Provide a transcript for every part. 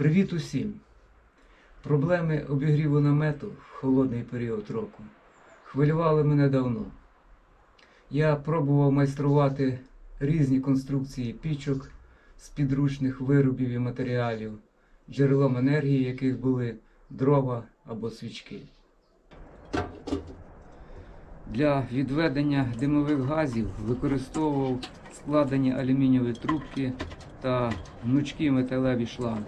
Привіт усім! Проблеми обігріву намету в холодний період року хвилювали мене давно. Я пробував майструвати різні конструкції пічок з підручних виробів і матеріалів, джерелом енергії яких були дрова або свічки. Для відведення димових газів використовував складені алюмінієві трубки та гнучкі металеві шланги.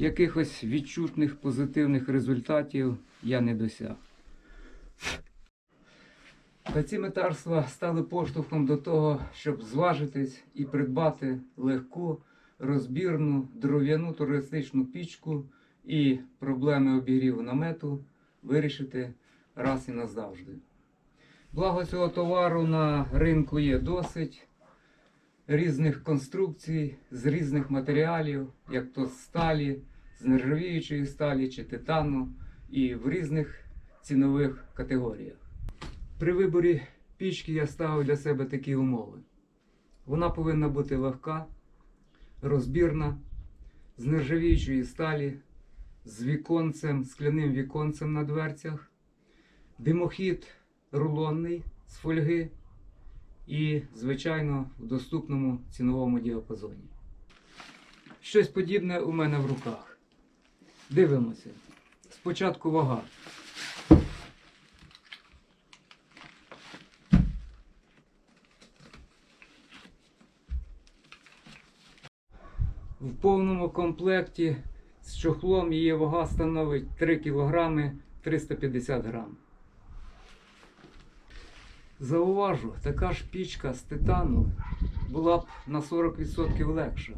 Якихось відчутних позитивних результатів я не досяг. Та ці метарства стали поштовхом до того, щоб зважитись і придбати легку, розбірну, дров'яну туристичну пічку і проблеми обігріву намету вирішити раз і назавжди. Благо цього товару на ринку є досить різних конструкцій з різних матеріалів, як то з сталі, з нержавіючої сталі чи титану, і в різних цінових категоріях. При виборі пічки я ставив для себе такі умови. Вона повинна бути легка, розбірна, з нержавіючої сталі, з віконцем, скляним віконцем на дверцях, димохід рулонний з фольги і, звичайно, в доступному ціновому діапазоні. Щось подібне у мене в руках. Дивимося. Спочатку вага. В повному комплекті з чохлом її вага становить 3 кг 350 грам. Зауважу, така ж пічка з титану була б на 40% легша,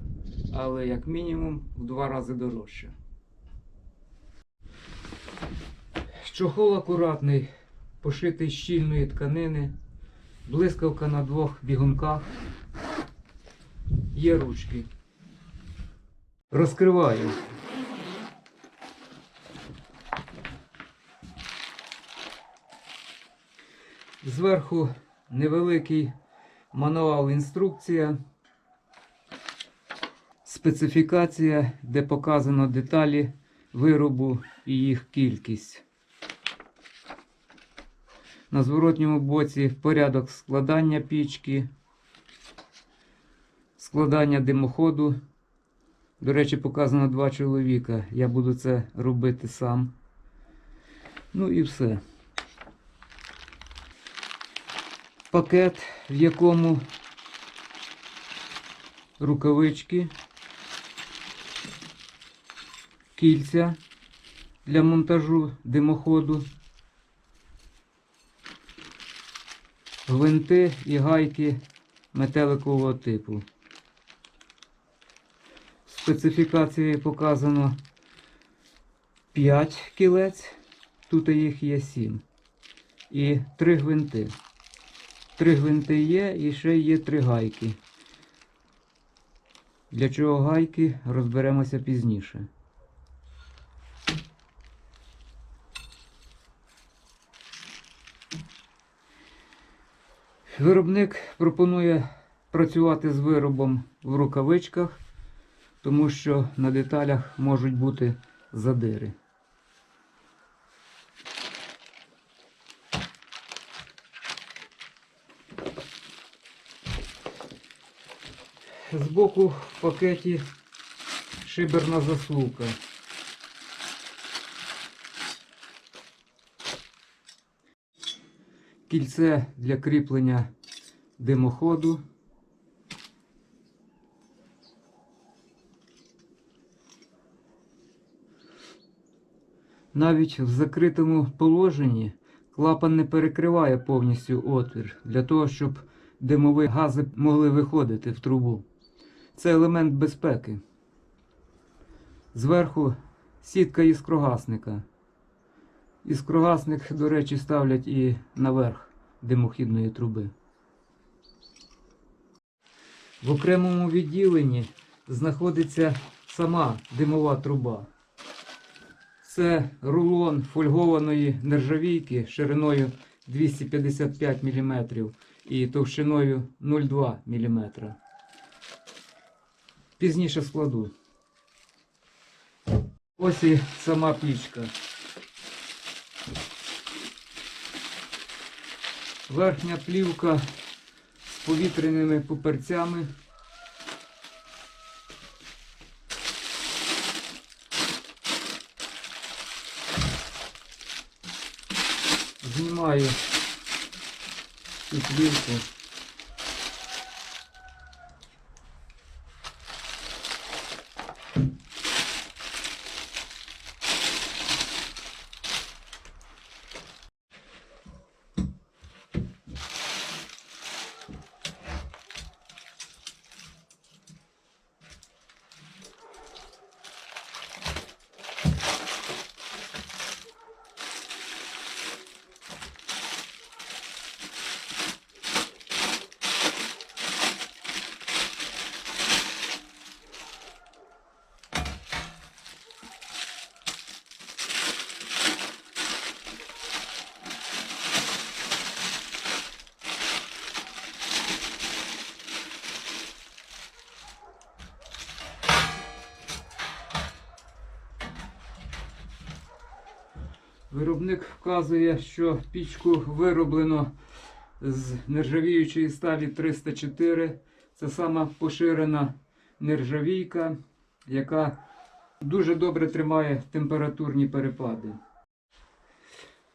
але як мінімум в два рази дорожча. Чохол акуратний, пошитий щільної тканини, блискавка на двох бігунках, є ручки. Розкриваю. Зверху невеликий мануал інструкція, специфікація, де показано деталі виробу і їх кількість. На зворотньому боці порядок складання пічки, складання димоходу. До речі, показано два чоловіка. Я буду це робити сам. Ну і все. Пакет, в якому рукавички, кільця для монтажу димоходу, гвинти і гайки метеликового типу. В специфікації показано 5 кілець, тут їх є 7. І 3 гвинти. Три гвинти є і ще є три гайки. Для чого гайки розберемося пізніше. Виробник пропонує працювати з виробом в рукавичках, тому що на деталях можуть бути задири. Збоку в пакеті шиберна заслука. Кільце для кріплення димоходу. Навіть в закритому положенні клапан не перекриває повністю отвір для того, щоб димові гази могли виходити в трубу. Це елемент безпеки. Зверху сітка іскрогасника. Іскрогасник, до речі, ставлять і наверх димохідної труби. В окремому відділенні знаходиться сама димова труба. Це рулон фольгованої нержавійки шириною 255 мм і товщиною 0,2 мм. Пізніше складу. Ось і сама пічка. Верхня плівка з повітряними пуперцями. Знімаю цю плівку. Виробник вказує, що пічку вироблено з нержавіючої сталі 304. Це сама поширена нержавійка, яка дуже добре тримає температурні перепади.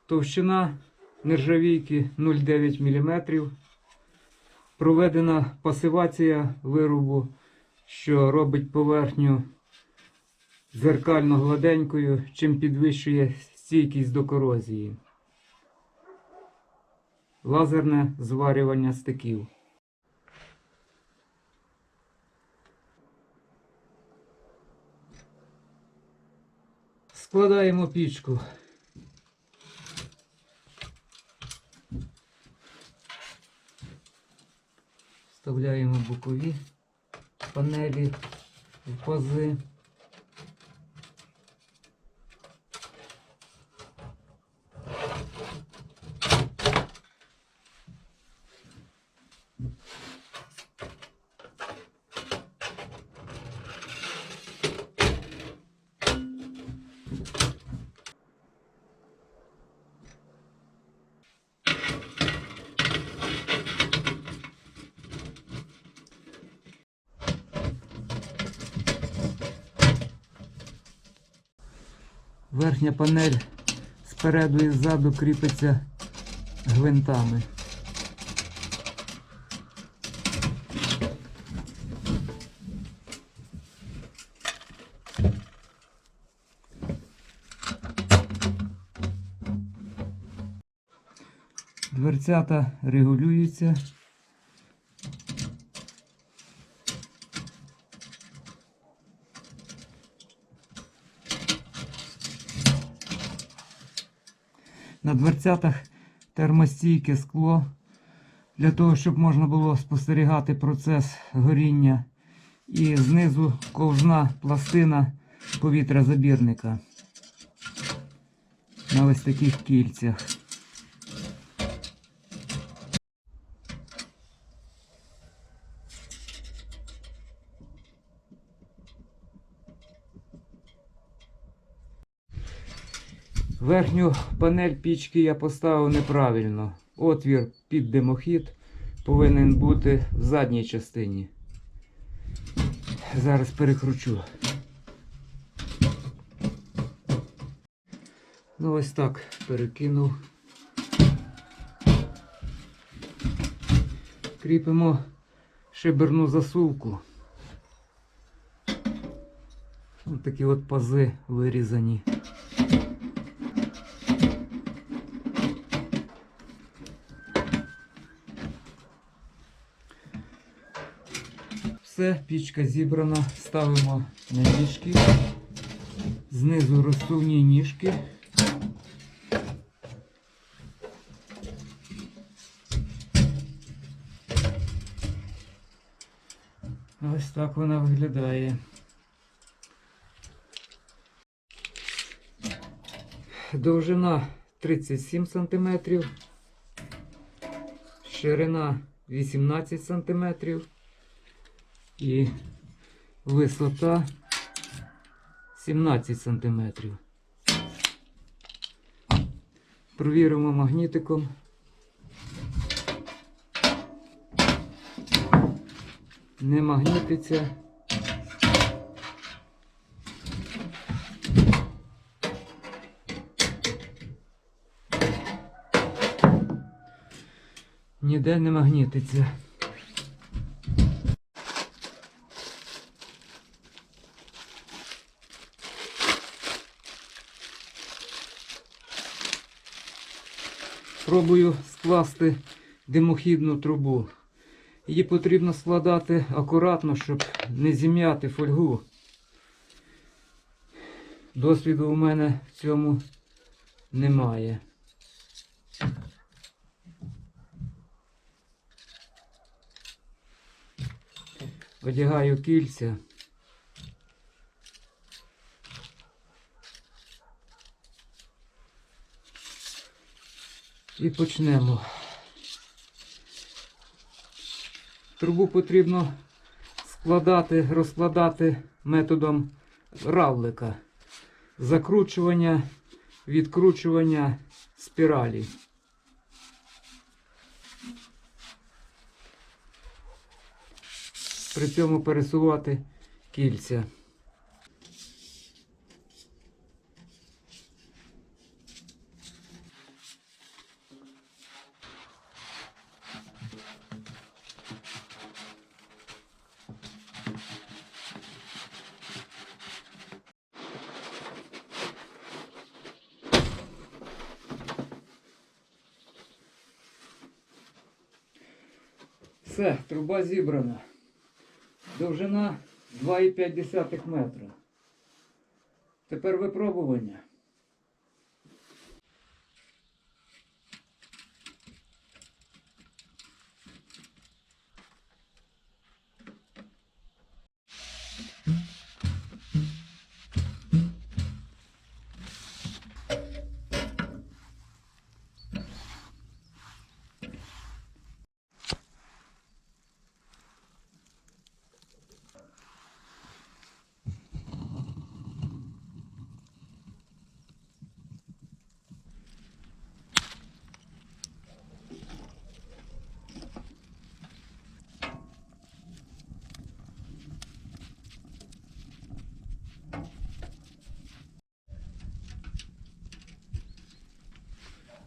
Товщина нержавійки 0,9 мм. Проведена пасивація виробу, що робить поверхню зеркально гладенькою, чим підвищує стійкість до корозії. Лазерне зварювання стиків. Складаємо пічку. Вставляємо бокові панелі в пази. Верхня панель спереду і ззаду кріпиться гвинтами. Дверцята регулюються. Дверцятах термостійке скло для того, щоб можна було спостерігати процес горіння. І знизу ковжна пластина повітрязабірника на ось таких кільцях. Верхню панель пічки я поставив неправильно. Отвір під димохід повинен бути в задній частині. Зараз перекручу. Ну ось так перекинув. Кріпимо шиберну засувку. Ось такі от пази вирізані. Все, пічка зібрана, ставимо на ніжки. Знизу розсувні ніжки. Ось так вона виглядає. Довжина 37 см, ширина 18 см і висота 17 см. Провіримо магнітиком. Не магнітиться. Ніде не магнітиться. Пробую скласти димохідну трубу. Її потрібно складати акуратно, щоб не зім'яти фольгу. Досвіду у мене в цьому немає. Одягаю кільця. І почнемо. Трубу потрібно складати, розкладати методом равлика. Закручування, відкручування спіралі. При цьому пересувати кільця. Все, труба зібрана. Довжина 2,5 метра. Тепер випробування.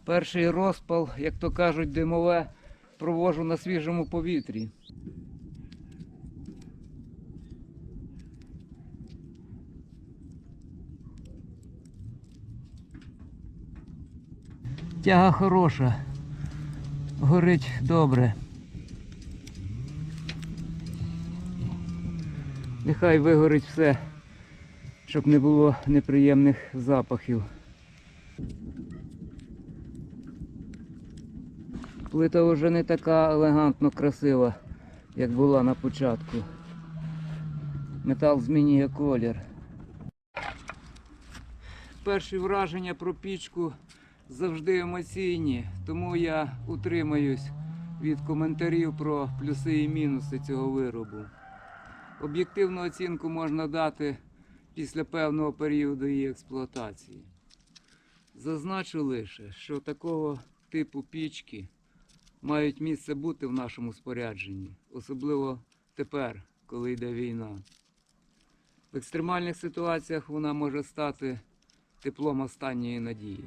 Перший розпал, як то кажуть, димове провожу на свіжому повітрі. Тяга хороша. Горить добре. Нехай вигорить все, щоб не було неприємних запахів. Плита вже не така елегантно красива, як була на початку. Метал змінює колір. Перші враження про пічку завжди емоційні, тому я утримаюсь від коментарів про плюси і мінуси цього виробу. Об'єктивну оцінку можна дати після певного періоду її експлуатації. Зазначу лише, що такого типу пічки мають місце бути в нашому спорядженні, особливо тепер, коли йде війна. В екстремальних ситуаціях вона може стати теплом останньої надії.